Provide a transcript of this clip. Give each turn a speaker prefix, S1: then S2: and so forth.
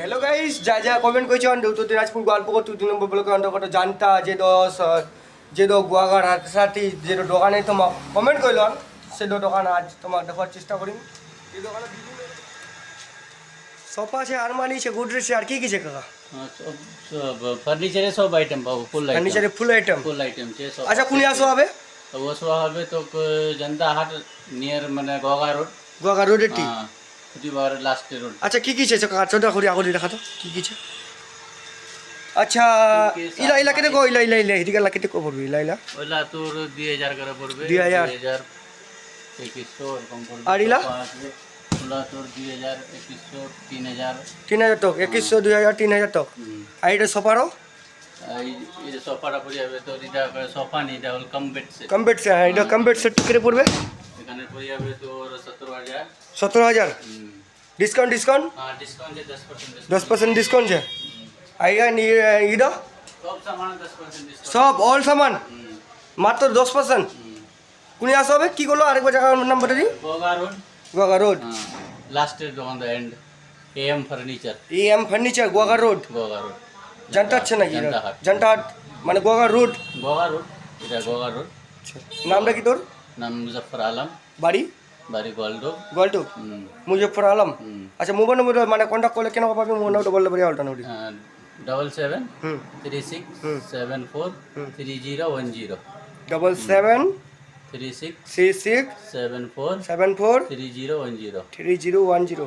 S1: Hello guys যা যা comment করছেন উত্তর দিনাজপুর গল্প করতে দুই নম্বর ব্লকে অন্তর্গত জানতা যে দশ যে দো হাতে সাথে যে দোকানে তোমার কমেন্ট করলাম সে দোকান আজ তোমার দেখার চেষ্টা করি এই দোকানে সোফা আছে আলমারি আছে গোদরেজ আর কি কি কাকা?
S2: ফার্নিচারে সব আইটেম পাবো ফুল আইটেম
S1: ফার্নিচারে ফুল আইটেম
S2: ফুল আইটেম সব
S1: আচ্ছা কোনি আসো হবে
S2: তো আসো হবে তো জনতা হাট নিয়ার মানে গোগা রোড
S1: গোগা রোডের
S2: এটি? শুক্রবার লাস্টে
S1: আচ্ছা কি কি চাইছো? চোদ্দ করি আগলি দেখা তো। কি কি আচ্ছা
S2: এখানে পড়ে যাবে তোর 17000
S1: সতেরো হাজার
S2: হুম
S1: ডিসকাউন্ট ডিসকাউন্ট
S2: हाँ डिस्काउंट है दस परसेंट
S1: দশ পার্সেন্ট ডিসকাউন্ট আছে আর এটা ইদা
S2: सब सामान दस परसेंट डिस्काउंट
S1: সব অল সামান
S2: हम्म,
S1: মাত্র দশ পার্সেন্ট
S2: हम्म।
S1: কোনে আসা হবে কি করলো আরেকবার জায়গার নাম্বারটা দিই
S2: गोगा रोड
S1: গোয়াগা রোড
S2: हाँ last on the end A M furniture
S1: E M furniture Goyaga road
S2: Goga road
S1: জানতে পারছে নাকি
S2: जनता हाट
S1: জানটাহাট মানে গোয়াগা রোড
S2: गोगा रोड इधर गोगा रोड
S1: নামটা কি তোর
S2: নাম মুজাফর আলম।
S1: বাড়ি?
S2: বাড়ি
S1: গলডো
S2: গলডো
S1: মুজাফর আলম? আচ্ছা মোবাইল নম্বর মানে কন্ট্যাক্ট করলে কেন পাবে? মোবাইল নম্বর বললে পারি
S2: alter
S1: number
S2: double seven
S1: three
S2: six seven four three zero one
S1: zero double
S2: seven three
S1: six three
S2: six seven
S1: four seven
S2: four three zero one
S1: zero three zero one
S2: zero